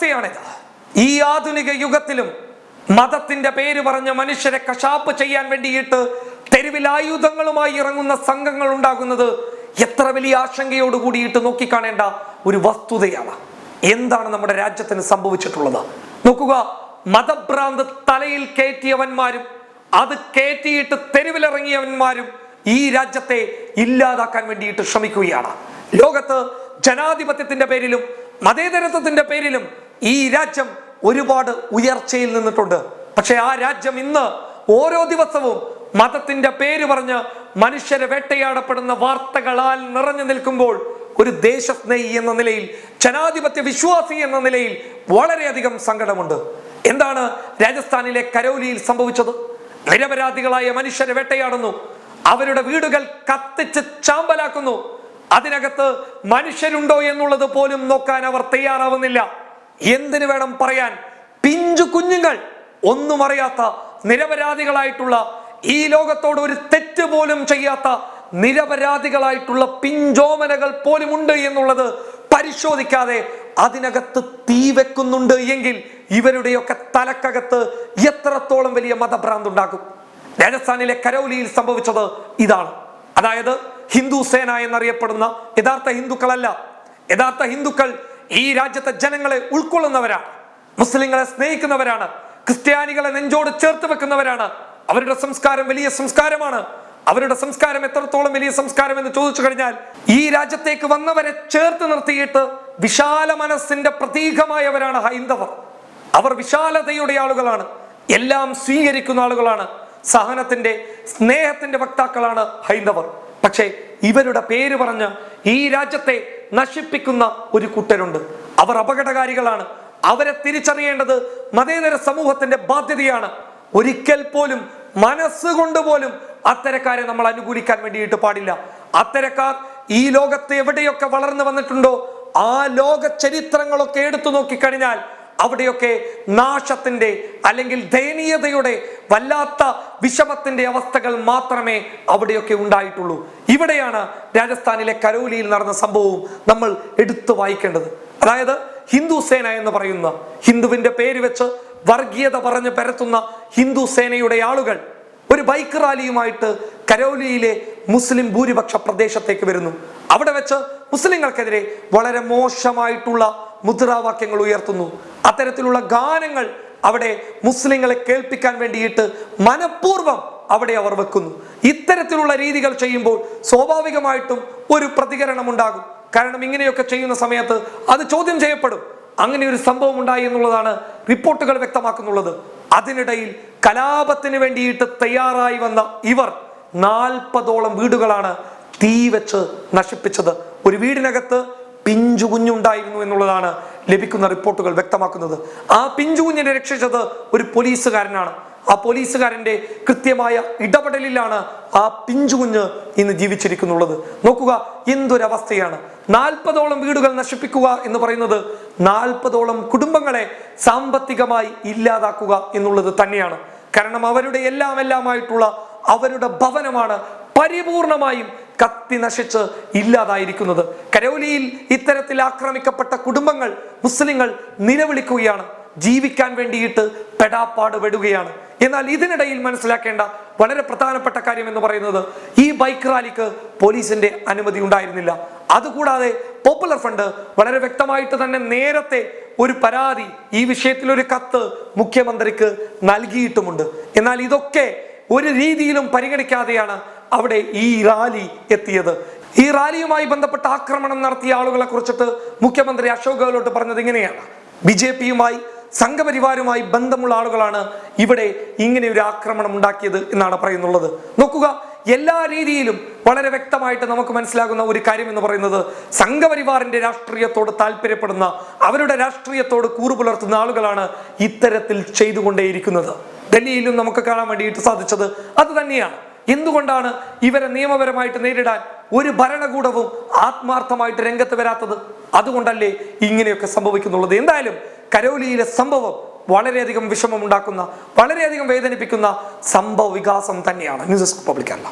അവസ്ഥയാണിത്. ഈ ആധുനിക യുഗത്തിലും മതത്തിന്റെ പേര് പറഞ്ഞ മനുഷ്യരെ കശാപ്പ് ചെയ്യാൻ വേണ്ടിയിട്ട് തെരുവിൽ ആയുധങ്ങളുമായി ഇറങ്ങുന്ന സംഘങ്ങൾ ഉണ്ടാകുന്നത് എത്ര വലിയ ആശങ്കയോട് കൂടിയിട്ട് നോക്കിക്കാണേണ്ട ഒരു വസ്തുതയാണ്. എന്താണ് നമ്മുടെ രാജ്യത്തിന് സംഭവിച്ചിട്ടുള്ളത്? നോക്കുക മതഭ്രാന്ത് തലയിൽ കയറ്റിയവന്മാരും അത് കയറ്റിയിട്ട് തെരുവിലിറങ്ങിയവന്മാരും ഈ രാജ്യത്തെ ഇല്ലാതാക്കാൻ വേണ്ടിയിട്ട് ശ്രമിക്കുകയാണ്. ലോകത്ത് ജനാധിപത്യത്തിന്റെ പേരിലും മതേതരത്വത്തിന്റെ പേരിലും ഈ രാജ്യം ഒരുപാട് ഉയർച്ചയിൽ നിന്നിട്ടുണ്ട്. പക്ഷെ ആ രാജ്യം ഇന്ന് ഓരോ ദിവസവും മതത്തിന്റെ പേര് പറഞ്ഞ് മനുഷ്യരെ വേട്ടയാടപ്പെടുന്ന വാർത്തകളാൽ നിറഞ്ഞു നിൽക്കുമ്പോൾ ഒരു ദേശസ്നേഹി എന്ന നിലയിൽ ജനാധിപത്യ വിശ്വാസി എന്ന നിലയിൽ വളരെയധികം സങ്കടമുണ്ട്. എന്താണ് രാജസ്ഥാനിലെ കരോലിയിൽ സംഭവിച്ചത്? നിരപരാധികളായ മനുഷ്യരെ വേട്ടയാടുന്നു. അവരുടെ വീടുകൾ കത്തിച്ച് ചാമ്പലാക്കുന്നു. അതിനകത്ത് മനുഷ്യരുണ്ടോ എന്നുള്ളത് പോലും നോക്കാൻ അവർ തയ്യാറാവുന്നില്ല. എന്തിനു വേണം പറയാൻ? പിഞ്ചു കുഞ്ഞുങ്ങൾ ഒന്നും അറിയാത്ത നിരപരാധികളായിട്ടുള്ള ഈ ലോകത്തോട് ഒരു തെറ്റ് പോലും ചെയ്യാത്ത നിരപരാധികളായിട്ടുള്ള പിഞ്ചോമനകൾ പോലും ഉണ്ട് എന്നുള്ളത് പരിശോധിക്കാതെ അതിനകത്ത് തീ വെക്കുന്നുണ്ട് എങ്കിൽ ഇവരുടെയൊക്കെ തലക്കകത്ത് എത്രത്തോളം വലിയ മതഭ്രാന്ത് ഉണ്ടാക്കും രാജസ്ഥാനിലെ കരൗലിയിൽ സംഭവിച്ചത് ഇതാണ്. അതായത് ഹിന്ദു സേന എന്നറിയപ്പെടുന്ന യഥാർത്ഥ ഹിന്ദുക്കളല്ല. യഥാർത്ഥ ഹിന്ദുക്കൾ ഈ രാജ്യത്തെ ജനങ്ങളെ ഉൾക്കൊള്ളുന്നവരാണ് മുസ്ലിങ്ങളെ സ്നേഹിക്കുന്നവരാണ് ക്രിസ്ത്യാനികളെ നെഞ്ചോട് ചേർത്ത് വെക്കുന്നവരാണ്. അവരുടെ സംസ്കാരം വലിയ സംസ്കാരമാണ്. അവരുടെ സംസ്കാരം എത്രത്തോളം വലിയ സംസ്കാരം എന്ന് ചോദിച്ചു കഴിഞ്ഞാൽ ഈ രാജ്യത്തേക്ക് വന്നവരെ ചേർത്ത് നിർത്തിയിട്ട് വിശാല മനസ്സിന്റെ പ്രതീകമായവരാണ് ഹൈന്ദവർ. അവർ വിശാലതയുടെ ആളുകളാണ്. എല്ലാം സ്വീകരിക്കുന്ന ആളുകളാണ്. സഹനത്തിന്റെ സ്നേഹത്തിന്റെ വക്താക്കളാണ് ഹൈന്ദവർ. പക്ഷേ ഇവരുടെ പേര് പറഞ്ഞ് ഈ രാജ്യത്തെ നശിപ്പിക്കുന്ന ഒരു കൂട്ടരുണ്ട്. അവർ അപകടകാരികളാണ്. അവരെ തിരിച്ചറിയേണ്ടത് മതേതര സമൂഹത്തിന്റെ ബാധ്യതയാണ്. ഒരിക്കൽ പോലും മനസ്സുകൊണ്ട് പോലും അത്തരക്കാരെ നമ്മൾ അനുകൂലിക്കാൻ വേണ്ടിയിട്ട് പാടില്ല. അത്തരക്കാർ ഈ ലോകത്ത് എവിടെയൊക്കെ വളർന്നു വന്നിട്ടുണ്ടോ ആ ലോക ചരിത്രങ്ങളൊക്കെ എടുത്തു നോക്കിക്കഴിഞ്ഞാൽ അവിടെയൊക്കെ നാശത്തിന്റെ അല്ലെങ്കിൽ ദയനീയതയുടെ വല്ലാത്ത വിഷമത്തിന്റെ അവസ്ഥകൾ മാത്രമേ അവിടെയൊക്കെ ഉണ്ടായിട്ടുള്ളൂ. ഇവിടെയാണ് രാജസ്ഥാനിലെ കരോലിയിൽ നടന്ന സംഭവവും നമ്മൾ എടുത്തു വായിക്കേണ്ടത്. അതായത് ഹിന്ദു സേന എന്ന് പറയുന്ന ഹിന്ദുവിന്റെ പേര് വെച്ച് വർഗീയത പറഞ്ഞ് പരത്തുന്ന ഹിന്ദു സേനയുടെ ആളുകൾ ഒരു ബൈക്ക് റാലിയുമായിട്ട് കരോലിയിലെ മുസ്ലിം ഭൂരിപക്ഷ പ്രദേശത്തേക്ക് വരുന്നു. അവിടെ വെച്ച് മുസ്ലിങ്ങൾക്കെതിരെ വളരെ മോശമായിട്ടുള്ള മുദ്രാവാക്യങ്ങൾ ഉയർത്തുന്നു. അത്തരത്തിലുള്ള ഗാനങ്ങൾ അവിടെ മുസ്ലിങ്ങളെ കേൾപ്പിക്കാൻ വേണ്ടിയിട്ട് മനഃപൂർവം അവിടെ അവർ വെക്കുന്നു. ഇത്തരത്തിലുള്ള രീതികൾ ചെയ്യുമ്പോൾ സ്വാഭാവികമായിട്ടും ഒരു പ്രതികരണം ഉണ്ടാകും. കാരണം ഇങ്ങനെയൊക്കെ ചെയ്യുന്ന സമയത്ത് അത് ചോദ്യം ചെയ്യപ്പെടും. അങ്ങനെ ഒരു സംഭവം ഉണ്ടായി എന്നുള്ളതാണ് റിപ്പോർട്ടുകൾ വ്യക്തമാക്കുന്നുള്ളത്. അതിനിടയിൽ കലാപത്തിന് വേണ്ടിയിട്ട് തയ്യാറായി വന്ന ഇവർ നാൽപ്പതോളം വീടുകളാണ് തീ വെച്ച് നശിപ്പിച്ചത്. ഒരു വീടിനകത്ത് പിഞ്ചു കുഞ്ഞുണ്ടായിരുന്നു എന്നുള്ളതാണ് ലഭിക്കുന്ന റിപ്പോർട്ടുകൾ വ്യക്തമാക്കുന്നത്. ആ പിഞ്ചു കുഞ്ഞിനെ രക്ഷിച്ചത് ഒരു പോലീസുകാരനാണ്. ആ പോലീസുകാരന്റെ കൃത്യമായ ഇടപെടലിലാണ് ആ പിഞ്ചുകുഞ്ഞ് ഇന്ന് ജീവിച്ചിരിക്കുന്നുള്ളത്. നോക്കുക എന്തൊരവസ്ഥയാണ്. നാൽപ്പതോളം വീടുകൾ നശിപ്പിക്കുക എന്ന് പറയുന്നത് നാൽപ്പതോളം കുടുംബങ്ങളെ സാമ്പത്തികമായി ഇല്ലാതാക്കുക എന്നുള്ളത് തന്നെയാണ്. കാരണം അവരുടെ എല്ലാം എല്ലാമായിട്ടുള്ള അവരുടെ ഭവനമാണ് പരിപൂർണമായും കത്തി നശിച്ച് ഇല്ലാതായിരിക്കുന്നത്. കരോലിയിൽ ഇത്തരത്തിൽ ആക്രമിക്കപ്പെട്ട കുടുംബങ്ങൾ മുസ്ലിങ്ങൾ നിലവിളിക്കുകയാണ്. ജീവിക്കാൻ വേണ്ടിയിട്ട് പെടാപ്പാട് പെടുകയാണ്. എന്നാൽ ഇതിനിടയിൽ മനസ്സിലാക്കേണ്ട വളരെ പ്രധാനപ്പെട്ട കാര്യം എന്ന് പറയുന്നത് ഈ ബൈക്ക് റാലിക്ക് പോലീസിന്റെ അനുമതി ഉണ്ടായിരുന്നില്ല. അതുകൂടാതെ പോപ്പുലർ ഫണ്ട് വളരെ വ്യക്തമായിട്ട് തന്നെ നേരത്തെ ഒരു പരാതി ഈ വിഷയത്തിൽ ഒരു കത്ത് മുഖ്യമന്ത്രിക്ക് നൽകിയിട്ടുമുണ്ട്. എന്നാൽ ഇതൊക്കെ ഒരു രീതിയിലും പരിഗണിക്കാതെയാണ് അവിടെ ഈ റാലി എത്തിയത്. ഈ റാലിയുമായി ബന്ധപ്പെട്ട ആക്രമണം നടത്തിയ ആളുകളെ കുറിച്ചിട്ട് മുഖ്യമന്ത്രി അശോക് ഗെഹ്ലോട്ട് പറഞ്ഞത് ഇങ്ങനെയാണ്. ബി ജെ പിയുമായി സംഘപരിവാരുമായി ബന്ധമുള്ള ആളുകളാണ് ഇവിടെ ഇങ്ങനെ ഒരു ആക്രമണം ഉണ്ടാക്കിയത് എന്നാണ് പറയുന്നുള്ളത്. നോക്കുക എല്ലാ രീതിയിലും വളരെ വ്യക്തമായിട്ട് നമുക്ക് മനസ്സിലാകുന്ന ഒരു കാര്യം എന്ന് പറയുന്നത് സംഘപരിവാറിന്റെ രാഷ്ട്രീയത്തോട് താല്പര്യപ്പെടുന്ന അവരുടെ രാഷ്ട്രീയത്തോട് കൂറു പുലർത്തുന്ന ആളുകളാണ് ഇത്തരത്തിൽ ചെയ്തുകൊണ്ടേയിരിക്കുന്നത്. ഡൽഹിയിലും നമുക്ക് കാണാൻ വേണ്ടിയിട്ട് സാധിച്ചത് അത് തന്നെയാണ്. എന്തുകൊണ്ടാണ് ഇവരെ നിയമപരമായിട്ട് നേരിടാൻ ഒരു ഭരണകൂടവും ആത്മാർത്ഥമായിട്ട് രംഗത്ത് വരാത്തത്? അതുകൊണ്ടല്ലേ ഇങ്ങനെയൊക്കെ സംഭവിക്കുന്നുള്ളത്. എന്തായാലും കരോലിയിലെ സംഭവം വളരെയധികം വിഷമമുണ്ടാക്കുന്ന വളരെയധികം വേദനിപ്പിക്കുന്ന സംഭവ വികാസം തന്നെയാണ്. News desk public Kerala.